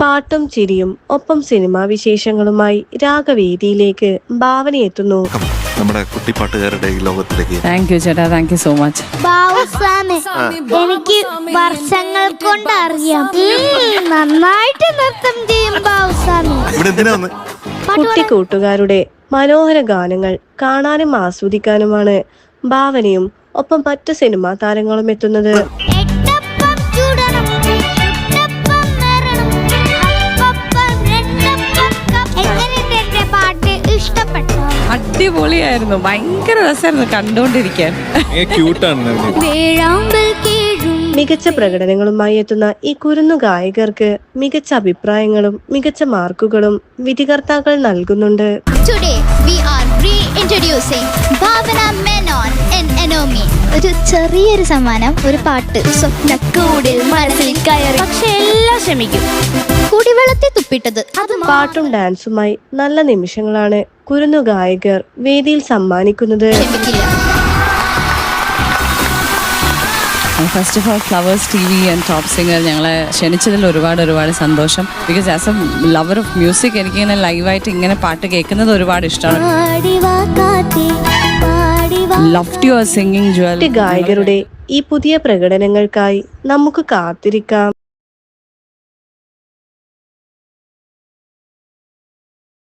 പാട്ടും ചിരിയും ഒപ്പം സിനിമാ വിശേഷങ്ങളുമായി രാഗവേദിയിലേക്ക് ഭാവന എത്തുന്നു. നമ്മുടെ കുട്ടിപ്പാട്ടുകാരുടെ ഈ ലോകത്തിലേക്ക്. താങ്ക് യു ചേട്ടാ. താങ്ക് യു സോ മച്ച് എനിക്ക് വർഷങ്ങൾ കൊണ്ട് അറിയാം നന്നായിട്ട് നൃത്തം ചെയ്യും ബാവുസാമി ഇവിടെ എന്തിനാ വന്ന്? കുട്ടി കൂട്ടുകാരുടെ മനോഹര ഗാനങ്ങൾ കാണാനും ആസ്വദിക്കാനുമാണ് ഭാവനയും ഒപ്പം മറ്റു സിനിമാ താരങ്ങളും എത്തുന്നത്. അടിപൊളിയായിരുന്നു. ഭയങ്കര രസമായിരുന്നു കണ്ടുകൊണ്ടിരിക്കാൻ. മികച്ച പ്രകടനങ്ങളുമായി എത്തുന്ന ഈ കുരുന്നു ഗായകർക്ക് മികച്ച അഭിപ്രായങ്ങളും മികച്ച മാർക്കുകളും വിധികർത്താക്കൾ നൽകുന്നുണ്ട്. ഒരു ചെറിയൊരു സമ്മാനം ഒരു പാട്ട് സ്വപ്നക്കൂടിൽ മനസ്സിൽ കയറി. പക്ഷെ എല്ലാം ശ്രമിക്കും കുടിവെള്ളത്തിൽ തുപ്പിട്ടത് അത് പാട്ടും ഡാൻസുമായി നല്ല നിമിഷങ്ങളാണ് കുരുന്നു ഗായകർ വേദിയിൽ സമ്മാനിക്കുന്നത്. First of all Flowers T V and Top Singer ഞങ്ങളെ ക്ഷണിച്ചതിൽ ഒരുപാട് ഒരുപാട് സന്തോഷം. Because as a lover of music എനിക്കിങ്ങനെ ലൈവായിട്ട് ഇങ്ങനെ പാട്ട് കേൾക്കുന്നത് ഒരുപാട് ഇഷ്ടമാണ്. Love to your singing jewel ഗായകരുടെ ഈ പുതിയ പ്രകടനങ്ങൾക്കായി നമുക്ക് കാത്തിരിക്കാം.